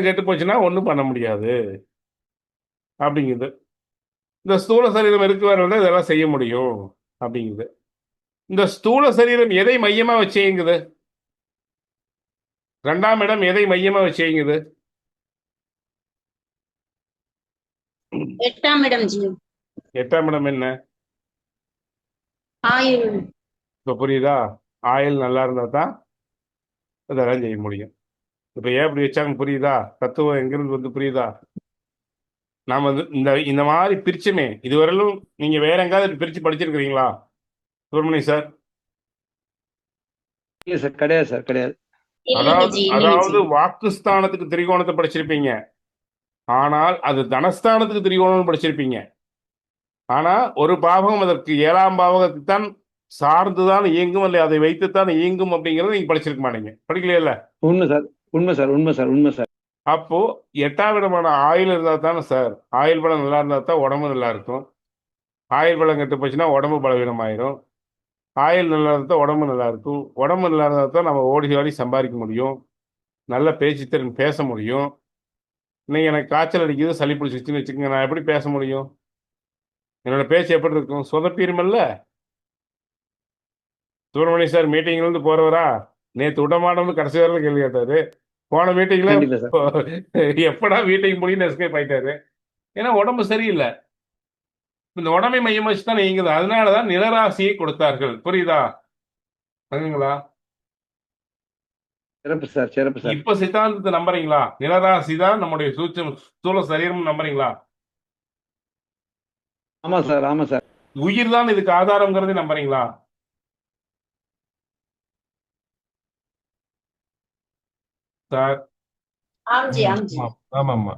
சரீரம் கெட்டு போச்சுன்னா ஒன்றும் பண்ண முடியாது. அப்படிங்குது. இந்த ஸ்தூல சரீரம் இருக்கு வரை இதெல்லாம் செய்ய முடியும். அப்படிங்குது. இந்த ஸ்தூல சரீரம் எதை மையமா வச்சேங்குது? ரெண்டாம் இடம் எதை மையமா வச்சேங்குது? எட்டாம் இடம் எட்டாம் இடம் என்ன? ஆயுள். இப்போ புரியுதா? ஆயில் நல்லா இருந்தா தான் இதெல்லாம் செய்ய முடியும். இப்போ ஏன் இப்படி வச்சாங்க புரியுதா? தத்துவம் எங்கிருந்து வந்து புரியுதா? நாம வந்து இந்த இந்த மாதிரி பிரிச்சுமே இதுவரையிலும் நீங்க வேற எங்காவது பிரிச்சு படிச்சிருக்கிறீங்களா? சுப்பிரமணியம் சார். இல்ல சார் கிடையாது சார் கிடையாது. அதாவது அதாவது வாக்குஸ்தானத்துக்கு திரிகோணத்தை படிச்சிருப்பீங்க. ஆனால் அது தனஸ்தானத்துக்கு திரிகோணம் படிச்சிருப்பீங்க. ஆனா ஒரு பாவகம் அதற்கு ஏழாம் பாவகத்தை தான் சார்ந்துதான் இயங்கும் இல்லை அதை வைத்துத்தான் இயங்கும் அப்படிங்கறத நீங்க படிச்சிருக்க மாட்டீங்க. படிக்கலையில உண்மை சார் உண்மை சார் உண்மை சார் உண்மை சார். அப்போ எட்டாம் விதமான ஆயில் இருந்தா தானே சார்? ஆயில் பழம் நல்லா இருந்தா தான் உடம்பு நல்லா இருக்கும். ஆயில் பழம் கெட்டு போச்சுன்னா உடம்பு பலவீனமாயிரும். ஆயில் நல்லா இருந்தா தான் உடம்பு நல்லா இருக்கும். உடம்பு நல்லா இருந்தா தான் நம்ம ஓடி ஓடி சம்பாதிக்க முடியும். நல்ல பேச்சு திறன் பேச முடியும். இன்னைக்கு எனக்கு காய்ச்சல் அடிக்குது சளி பிடிச்சிச்சுன்னு வச்சுக்கோங்க நான் எப்படி பேச முடியும்? என்னோட பேச்சு எப்படி இருக்கும்? சொதப்பீருமல்ல சுப்பிரமணிய சார் மீட்டிங்லேருந்து இருந்து நேத்து விடமாட்டோம்னு கடைசி வரையிலும் கேள்வி கேட்டாரு. போன மீட்டிங்ல எப்படா வீட்டுக்கு முடியும் எஸ்கேப் ஆயிட்டாரு. ஏன்னா உடம்பு சரியில்லை. இந்த உடம்பை மையம் வச்சு தான் இயங்குது அதனாலதான் நிலராசியை கொடுத்தார்கள். புரியுதா? சிறப்பு சார் சிறப்பு சார். இப்ப சித்தாந்தத்தை நம்புறீங்களா? நிலராசி தான் நம்முடைய சூட்சம் ஸ்தூல சரீரம் நம்புறீங்களா? ஆமா சார் ஆமா சார். உயிர் தான் இதுக்கு ஆதாரம்ங்கிறதை நம்புறீங்களா? சார்? ஆம் ஜி ஆம் ஜி ஆமாம்மா.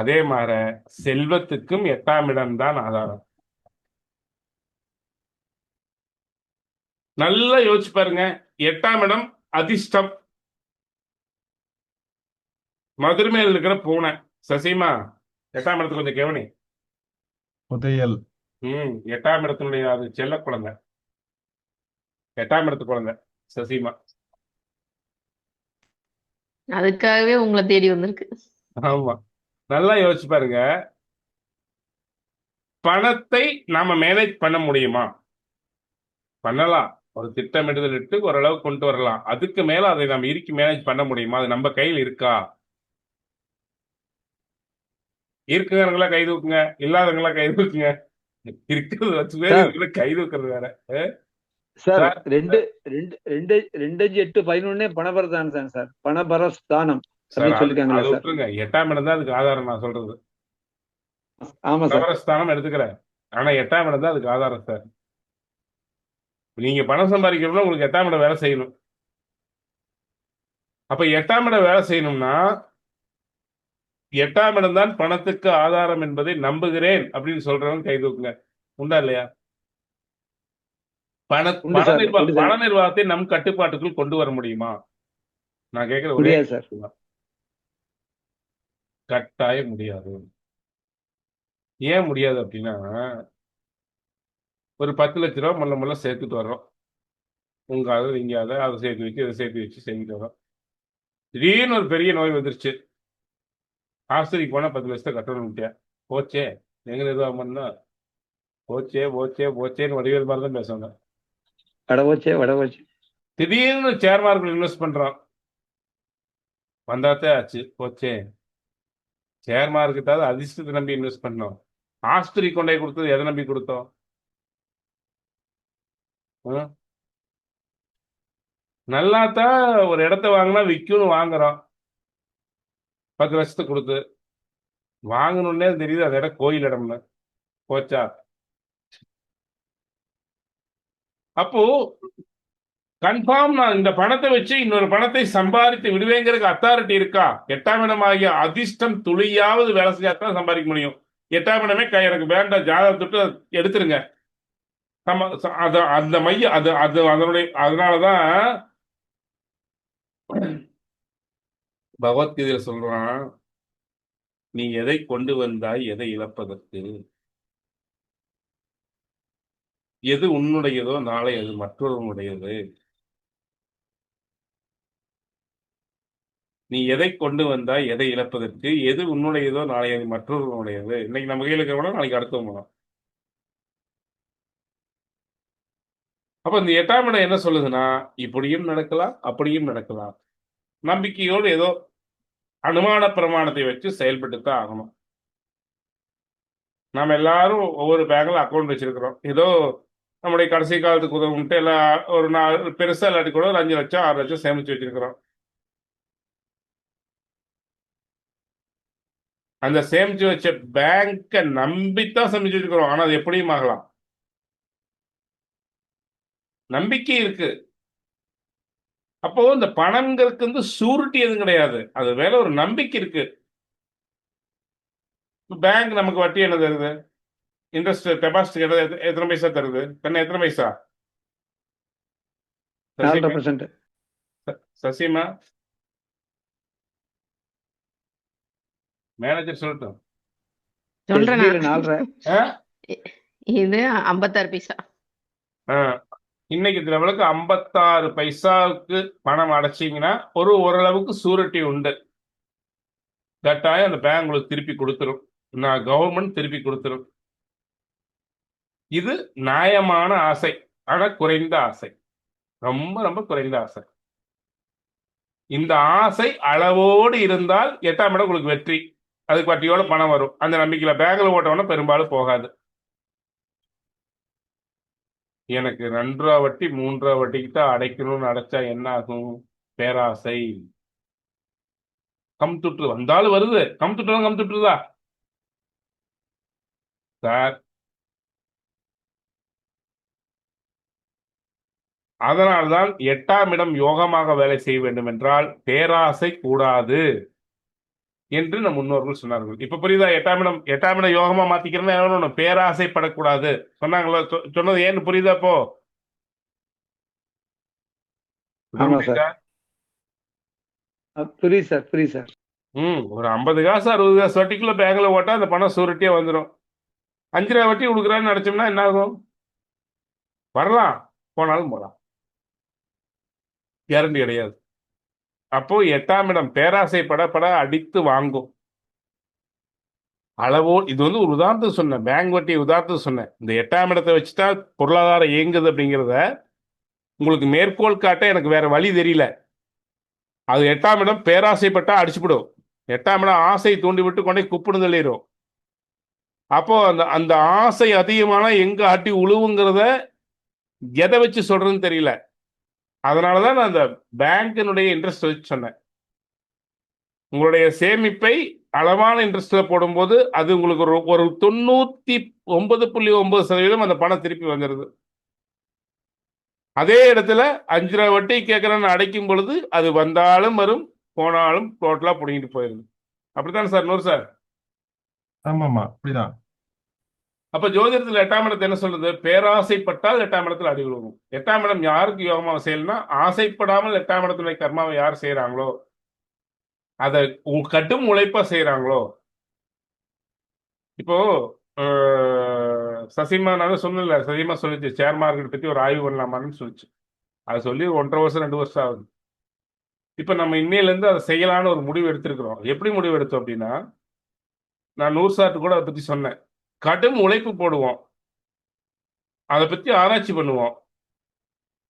அதே மாதிரி செல்வத்துக்கும் எட்டாம் இடம் தான் ஆதாரம். நல்லா யோசிச்சு பாருங்க. எட்டாம் இடம் அதிர்ஷ்டம். மதுரை மேல இருக்கிற பூனை. சசிமா எட்டாம் இடத்துக்கு கொஞ்சம் கவனி புதையல். ம் எட்டாம் இடத்தினுடைய அது செல்ல குழந்தை எட்டாம் இடத்து குழந்தை சசிமா. அதுக்காகவே உங்களை தேடி வந்திருக்கு. ஆமா. நல்லா யோசிச்சு பாருங்க. பணத்தை நாம மேனேஜ் பண்ண முடியுமா? பண்ணலாம். ஒரு திட்டமிடுதல் இட்டு ஓரளவு கொண்டு வரலாம். அதுக்கு மேல அதை நம்ம இறுக்கி மேனேஜ் பண்ண முடியுமா? அது நம்ம கையில் இருக்கா? இருக்குங்கிறவங்களா கை தூக்குங்க. இல்லாதவங்களா கை தூக்குங்க. இருக்கிறது வச்சு கை தூக்குறது வேற. சார். ரெண்டு ரெண்டு ரெண்டு ரெண்டு அஞ்சு எட்டு பதினொன்னு பணபரதான் தான் சார். பணபர ஸ்தானம் சார், அப்படின்னு அது- சொல்லிருக்காங்களா அது சார். விட்டுருங்க. எட்டாம் இடம் தான் அதுக்கு ஆதாரம் நான் சொல்றது. ஆமா சார். கவரஸ்தானம் எடுத்துக்கிறேன். ஆனா எட்டாம் இடம் தான் அதுக்கு ஆதாரம் சார். நீங்க பணம் சம்பாதிக்கணும்னா உங்களுக்கு எட்டாம் இடம் வேலை செய்யணும். அப்ப எட்டாம் இடம் வேலை செய்யணும்னா எட்டாம் இடம் தான் பணத்துக்கு ஆதாரம் என்பதை நம்புகிறேன் அப்படின்னு சொல்றவங்க கை தூக்குங்க. உண்டா இல்லையா? பண பண நிர்வாகத்தை நம் கட்டுப்பாட்டுக்குள் கொண்டு வர முடியுமா? நான் கேட்கிற ஒரே சார். கட்டாயம் முடியாது. ஏன் முடியாது அப்படின்னா ஒரு பத்து லட்ச ரூபா முள்ள முள்ள சேர்த்துட்டு வர்றோம். உங்க அதை இங்க அதை அதை சேர்த்து வச்சு இதை சேர்த்து வச்சு செஞ்சுட்டு வரோம் திடீர்னு ஒரு பெரிய நோய் வந்துருச்சு. ஆஸ்திரிக்கு போனா பத்து லட்சத்தை கட்டணும் போச்சே. எங்க நிர்வாகம் பண்ணா? போச்சே போச்சே போச்சேன்னு வடிவேல் மாதிரி தான் பேசுவாங்க. வடவச்சே வடவச்சு திடீர்னு ஷேர் மார்க்கெட் இன்வெஸ்ட் பண்றோம் வந்தாத்தே ஆச்சு போச்சே. ஷேர் மார்க்கெட்டாவது அதிர்ஷ்டத்தை நம்பி இன்வெஸ்ட் பண்ணோம். ஆஸ்திரி கொண்டே கொடுத்தது எதை நம்பி கொடுத்தோம்? நல்லா நல்லாத்தான் ஒரு இடத்த வாங்கினா விற்கும்னு வாங்குறோம். பத்து லட்சத்துக்கு கொடுத்து. வாங்கணுன்னே தெரியுது அந்த இடம் கோயில் இடம்னு. போச்சா? அப்போ கன்ஃபார்ம் நான் இந்த பணத்தை வச்சு இன்னொரு பணத்தை சம்பாதித்து விடுவேங்கிறதுக்கு அத்தாரிட்டி இருக்கா? எட்டாம் இடம் ஆகிய அதிர்ஷ்டம் துளியாவது வேலை செஞ்சாதான் சம்பாதிக்க முடியும். எட்டாம் இடமே கை எனக்கு வேண்டாம் ஜாதகத்துட்டு எடுத்துருங்க. நம்ம அது அந்த மைய அது அது அதனுடைய அதனாலதான் பகவத்கீதையில சொல்றான் நீ எதை கொண்டு வந்தாய் எதை இழப்பதற்கு? எது உன்னுடையதோ நாளை அது மற்றொருவனுடையது. நீ எதை கொண்டு வந்தா எதை இழப்பதற்கு எது உன்னுடையதோ நாளை அது மற்றொருவனுடையது. இன்னைக்கு நம்ம கையில் இருக்கிறவங்க நாளைக்கு அடுத்தவங்க அப்ப இந்த எட்டாம் இடம் என்ன சொல்லுதுன்னா இப்படியும் நடக்கலாம் அப்படியும் நடக்கலாம். நம்பிக்கையோடு ஏதோ அனுமான பிரமாணத்தை வச்சு செயல்பட்டு தான் ஆகணும். நாம எல்லாரும் ஒவ்வொரு பேங்க்ல அக்கௌண்ட் வச்சிருக்கிறோம். ஏதோ நம்முடைய கடைசி காலத்துக்கு உதவுன்ட்டு எல்லாம் ஒரு நாள் பெருசா இல்லாட்டி கூட ஒரு அஞ்சு லட்சம் ஆறு லட்சம் சேமிச்சு வச்சிருக்கிறோம். அந்த சேமிச்சு வச்ச பேங்கை நம்பித்தான் சேமிச்சு வச்சிருக்கிறோம். ஆனா அது எப்படியும் ஆகலாம். நம்பிக்கை இருக்கு. அப்போ இந்த பணங்களுக்கு வந்து சூரிட்டி எதுவும் கிடையாது. அது வேற ஒரு நம்பிக்கை இருக்கு. பேங்க் நமக்கு வட்டி என்ன தருது? இன்ட்ரெஸ்ட் டெபாசிட் எத்தனை பைசா தருது? கண்ணா எத்தனை பைசா? சசிமா? மேனேஜர் சொல்லட்டும்? இது ஐம்பத்தாறு பைசா. இன்னைக்கு லெவலுக்கு ஐம்பத்தாறு பைசாவுக்கு பணம் அடைச்சிங்கன்னா ஒரு ஓரளவுக்கு சூரிட்டி உண்டு. கட்டாயம் அந்த பேங்க் உங்களுக்கு திருப்பி கொடுத்துரும். நான் கவர்மெண்ட் திருப்பி கொடுத்துரும். இது நியாயமான ஆசை. ஆனா குறைந்த ஆசை. ரொம்ப ரொம்ப குறைந்த ஆசை. இந்த ஆசை அளவோடு இருந்தால் எட்டாம் இடம் உங்களுக்கு வெற்றி. அதுக்கு வட்டியோட பணம் வரும். அந்த நம்பிக்கையில பேங்க்ல ஓட்டவன பெரும்பாலும் போகாது. எனக்கு ரெண்டரை வட்டி மூன்றரை வட்டிக்கு தான் அடைக்கணும்னு அடைச்சா என்ன ஆகும்? பேராசை. கம் வந்தாலும் வருது. கம் துட்டு கம் சார் அதனால்தான் எட்டாம் இடம் யோகமாக வேலை செய்ய வேண்டும் என்றால் பேராசை கூடாது என்று நம் முன்னோர்கள் சொன்னார்கள். இப்ப புரியுதா? எட்டாம் இடம் எட்டாம் இடம் யோகமா மாத்திக்கிறேன்னா என்ன? பேராசைப்படக்கூடாது. சொன்னாங்களா? சொன்னது ஏன்னு புரியுதா சார். புரியுது சார் புரியுது சார். ம் ஒரு ஐம்பது காசு அறுபது காசு வட்டிக்குள்ள பேங்க்ல ஓட்டா அந்த பணம் சூரிட்டியா வந்துடும் அஞ்சு ரூபா வட்டி கொடுக்குறான்னு நினைச்சோம்னா என்ன ஆகும் வரலாம். போனாலும் போகலாம் கேரண்டி கிடையாது. அப்போ எட்டாம் இடம் பேராசைப்பட பட அடித்து வாங்கும். அளவோ இது வந்து ஒரு உதாரணத்துக்கு சொன்னேன். பேங்க் வட்டி உதாரணத்துக்கு சொன்னேன். இந்த எட்டாம் இடத்தை வச்சுட்டா பொருளாதாரம் இயங்குது அப்படிங்கிறத உங்களுக்கு மேற்கோள் காட்ட எனக்கு வேற வழி தெரியல. அது எட்டாம் இடம் பேராசைப்பட்டா அடிச்சுவிடும் எட்டாம் இடம் ஆசை தூண்டி விட்டு கொண்டே குப்புன்னு தள்ளிடும். அப்போ அந்த அந்த ஆசை அதிகமான எங்க அட்டி உழுவுங்கிறத எதை வச்சு சொல்றதுன்னு தெரியல. அதனாலதான் நான் அந்த பேங்கினுடைய இன்ட்ரெஸ்ட் வச்சு சொன்னேன். உங்களுடைய சேமிப்பை அளவான இன்ட்ரெஸ்ட்ல போடும்போது அது உங்களுக்கு ஒரு ஒரு தொண்ணூத்தி ஒன்பது புள்ளி ஒன்பது சதவீதம் அந்த பணம் திருப்பி வந்துடுது அதே இடத்துல அஞ்சு ரூபா வட்டி கேட்குறேன்னு அடைக்கும் பொழுது அது வந்தாலும் வரும் போனாலும் டோட்டலாக பிடிங்கிட்டு போயிருது. அப்படித்தானே சார்? நூறு சார்? ஆமாம்மா அப்படிதான். அப்ப ஜோதிடத்துல எட்டாம் இடத்தை என்ன சொல்றது? பேராசைப்பட்டால் எட்டாம் இடத்துல அடி விழுகும். எட்டாம் இடம் யாருக்கு யோகமாக செய்யணும்னா ஆசைப்படாமல் எட்டாம் இடத்துல கர்மாவை யார் செய்யறாங்களோ அதை கட்டும் உழைப்பா செய்யறாங்களோ இப்போ சசிமா நான் சொன்னல சசிமா சொல்லிச்சு ஷேர் மார்க்கெட் பத்தி ஒரு ஆய்வு பண்ணலாமான்னு சொல்லிச்சு. அது சொல்லி ஒன்றரை வருஷம் ரெண்டு வருஷம் ஆகுது. இப்ப நம்ம இன்னையிலேருந்து அதை செய்யலான்னு ஒரு முடிவு எடுத்திருக்கிறோம். எப்படி முடிவு எடுத்தோம் அப்படின்னா நான் நூறு சார்ட்டு கூட அதை பத்தி சொன்னேன். கடும் உழைப்பு போடுவோம். அதை பத்தி ஆராய்ச்சி பண்ணுவோம்.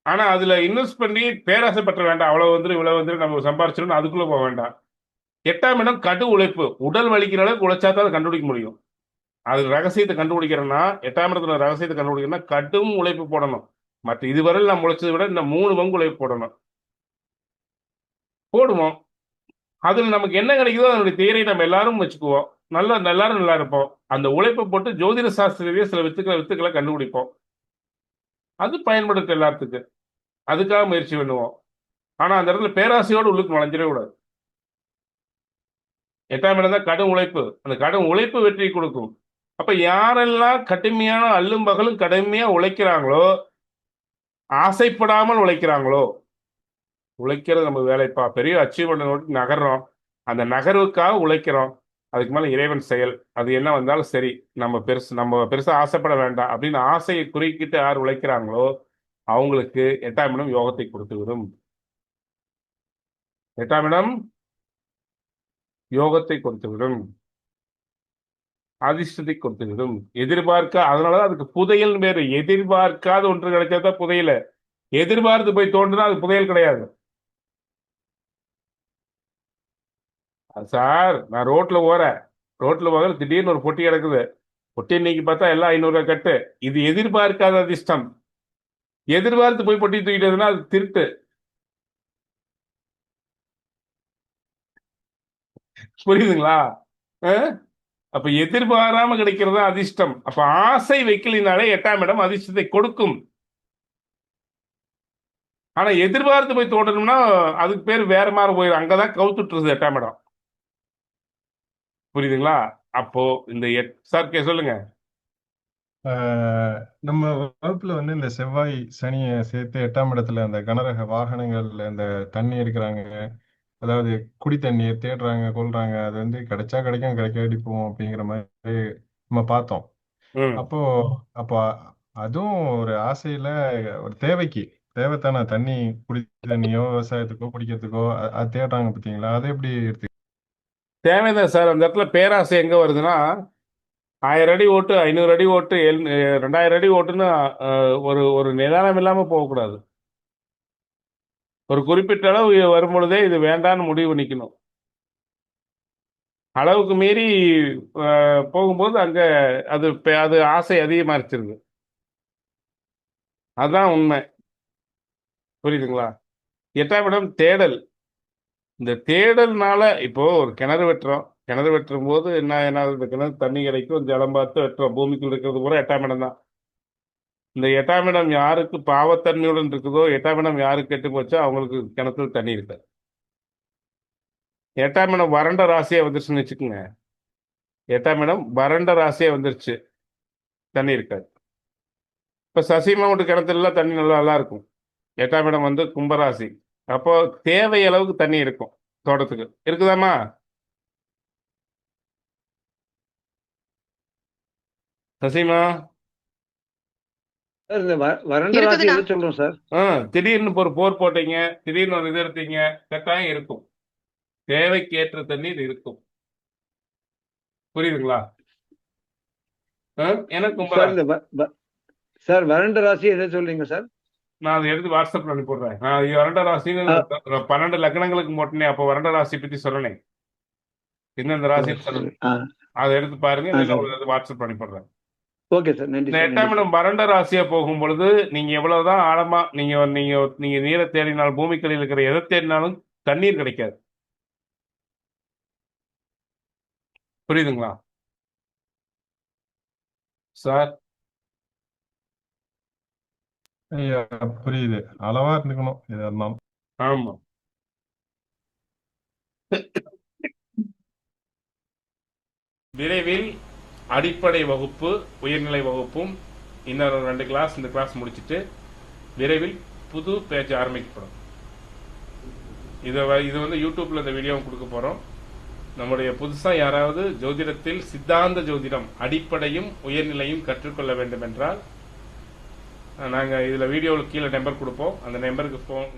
ஆனா அதுல இன்வெஸ்ட் பண்ணி பேராசைப்பட்ட வேண்டாம். அவ்வளவு வந்து இவ்வளவு வந்து நம்ம சம்பாரிச்சிடணும் அதுக்குள்ள போக வேண்டாம். எட்டாம் இடம் கடும் உழைப்பு. உடல் வலிக்கிற அளவுக்கு உழைச்சா தான் அதை கண்டுபிடிக்க முடியும். அது ரகசியத்தை கண்டுபிடிக்கிறேன்னா எட்டாம் இடத்துல ரகசியத்தை கண்டுபிடிக்கணும்னா கடும் உழைப்பு போடணும். மற்ற இதுவரை நான் உழைச்சதை விட இந்த மூணு பங்கு உழைப்பு போடணும். போடுவோம். அதில் நமக்கு என்ன கிடைக்குதோ அதனுடைய தேரை நம்ம எல்லாரும் வச்சுக்குவோம். நல்லா எல்லாரும் நல்லா இருப்போம். அந்த உழைப்பை போட்டு ஜோதிட சாஸ்திரவே சில வித்துக்களை வித்துக்களை கண்டுபிடிப்போம். அது பயன்படுத்த எல்லாத்துக்கு. அதுக்காக முயற்சி பண்ணுவோம். ஆனா அந்த இடத்துல பேராசையோடு உள்ளுக்கு நுழைஞ்சிடவே கூடாது. எட்டாம் இடம் தான் கடும் உழைப்பு. அந்த கடும் உழைப்பு வெற்றி கொடுக்கும். அப்ப யாரெல்லாம் கடுமையான அல்லும் பகலும் கடுமையா உழைக்கிறாங்களோ ஆசைப்படாமல் உழைக்கிறாங்களோ உழைக்கிறது நம்ம வேலைப்பா. பெரிய அச்சீவ்மெண்ட் நோக்கி நகர்றோம். அந்த நகர்வுக்காக உழைக்கிறோம். அதுக்கு மேல இறைவன் செயல். அது என்ன வந்தாலும் சரி நம்ம பெருசு நம்ம பெருசா ஆசைப்பட வேண்டாம் அப்படின்னு ஆசையை குறுக்கிட்டு யார் உழைக்கிறாங்களோ அவங்களுக்கு எட்டாம் இடம் யோகத்தை கொடுத்து விடும். எட்டாம் இடம் யோகத்தை கொடுத்துவிடும் அதிர்ஷ்டத்தை கொடுத்துவிடும் எதிர்பார்க்க அதனாலதான் அதுக்கு புதையல் வேறு எதிர்பார்க்காத ஒன்று கிடைச்சாதான் புதையல. எதிர்பார்த்து போய் தோன்றுனா அது புதையல் கிடையாது. சார் நான் ரோட்ல போறேன் ரோட்ல போகிற திடீர்னு ஒரு பொட்டி கிடக்குது. பொட்டி இன்னைக்கு பார்த்தா எல்லாம் ஐநூறுரூவா கட்டு. இது எதிர்பார்க்காத அதிர்ஷ்டம். எதிர்பார்த்து போய் பொட்டி தூக்கிட்டதுன்னா அது திருட்டு. புரியுதுங்களா? அப்ப எதிர்பாராம கிடைக்கிறது தான் அதிர்ஷ்டம். அப்ப ஆசை வைக்கலினாலே எட்டாம் இடம் அதிர்ஷ்டத்தை கொடுக்கும். ஆனா எதிர்பார்த்து போய் தோட்டணும்னா அதுக்கு பேர் வேற மாதிரி போயிடும். அங்கதான் கவுத்துட்டுருது எட்டாம் இடம். புரியுதுங்களா? அப்போ இந்த சார் கே சொல்லுங்க. நம்ம வகுப்புல வந்து இந்த செவ்வாய் சனியை சேர்த்து எட்டாம் இடத்துல அந்த கனரக வாகனங்கள்ல இந்த தண்ணி எடுக்கிறாங்க. அதாவது குடி தண்ணியை தேடுறாங்க கொள்றாங்க அது வந்து கிடைச்சா கிடைக்கும் கிடைக்காட்டி போவோம் அப்படிங்கிற மாதிரி நம்ம பார்த்தோம். அப்போ அப்போ அதுவும் ஒரு ஆசையில ஒரு தேவைக்கு. தேவைத்தானே தண்ணி குடி தண்ணியோ விவசாயத்துக்கோ குடிக்கிறதுக்கோ அது தேடுறாங்க பார்த்தீங்களா? அதை எப்படி எடுத்து தேவைதான் சார். அந்த இடத்துல பேராசை எங்கே வருதுன்னா ஆயிரம் அடி ஓட்டு ஐநூறு அடி ஓட்டு எல் ரெண்டாயிரம் அடி ஓட்டுன்னு ஒரு ஒரு நிதானம் இல்லாமல் போகக்கூடாது. ஒரு குறிப்பிட்ட அளவு வரும்பொழுதே இது வேண்டான்னு முடிவு நிற்கணும் அளவுக்கு மீறி போகும்போது அங்கே அது அது ஆசை அதிகமாகிச்சிருது அதுதான் உண்மை. புரியுதுங்களா? எட்டாம் இடம் தேடல். இந்த தேடல்னால இப்போ ஒரு கிணறு வெட்டுறோம். கிணறு வெட்டும் போது என்ன என்ன இந்த கிணறு தண்ணி கிடைக்கும். ஜலம் பார்த்து வெட்டுறோம். பூமிக்குள் இருக்கிறது பூரா எட்டாம் இடம் தான். இந்த எட்டாம் இடம் யாருக்கு பாவத்தன்மையுடன் இருக்குதோ எட்டாம் இடம் யாருக்கு கெட்டு போச்சோ அவங்களுக்கு கிணத்துல தண்ணி இருக்காது. எட்டாம் இடம் வறண்ட ராசியா வந்துருச்சுன்னு வச்சுக்கோங்க. எட்டாம் இடம் வறண்ட ராசியா வந்துருச்சு. தண்ணி இருக்காது. இப்போ சசிமா கிணத்துலலாம் கிணத்துல தண்ணி நல்லா நல்லா இருக்கும். எட்டாம் இடம் வந்து கும்பராசி. அப்போ தேவை அளவுக்கு தண்ணி இருக்கும் தோட்டத்துக்கு. இருக்குதாம்மா? சசிமா? சார் இந்த வ- வறண்ட ராசி இருக்குதுண்ணா. எதை சொல்றோம் சார். ஆ திடீர்னு ஒரு போர் போட்டீங்க திடீர்னு ஒரு இது எடுத்தீங்க கட்டாயம் இருக்கும். தேவைக்கு ஏற்ற தண்ணீர் இருக்கும். புரியுதுங்களா? ஆ, எனக்கு சார் வறண்ட ராசி எதை சொல்றீங்க சார்? நான் அதை எடுத்து வாட்ஸ்அப்ல அனுப்பிடுறேன் நான் வறண்ட ராசின்னு ஒரு பன்னெண்டு லக்னங்களுக்கு போட்டேனே அப்போ வறண்ட ராசி பத்தி சொல்லணேன் எந்தெந்த ராசின்னு சொல்லணும் அதை எடுத்து பாருங்க வாட்ஸ்அப் அனுப்பிடுறேன் ஓகே சார் நன்றி எட்டாம். இடம் வறண்ட ராசியா போகும் பொழுது நீங்க எவ்வளவுதான் ஆழமா நீங்க நீங்க நீங்க நீரை தேடினாலும் பூமிக்கடியில் இருக்கிற எதை தேடினாலும் தண்ணீர் கிடைக்காது. புரியுதுங்களா? சார் ஐயா புரியுது. அளவா இருந்துக்கணும் எதா இருந்தாலும். ஆமா. விரைவில் அடிப்படை வகுப்பு உயர்நிலை வகுப்பும் இன்னொரு ரெண்டு கிளாஸ் இந்த கிளாஸ் முடிச்சிட்டு விரைவில் புது பேஜ் ஆரம்பிக்கப்படும். இதை வ- இது வந்து யூடியூப்ல இந்த வீடியோ கொடுக்க போறோம். நம்முடைய புதுசா யாராவது ஜோதிடத்தில் சித்தாந்த ஜோதிடம் அடிப்படையும் உயர்நிலையும் கற்றுக்கொள்ள வேண்டும் என்றால் நாங்கள் இதில் வீடியோவில் கீழே நம்பர் கொடுப்போம். அந்த நம்பருக்கு ஃபோன்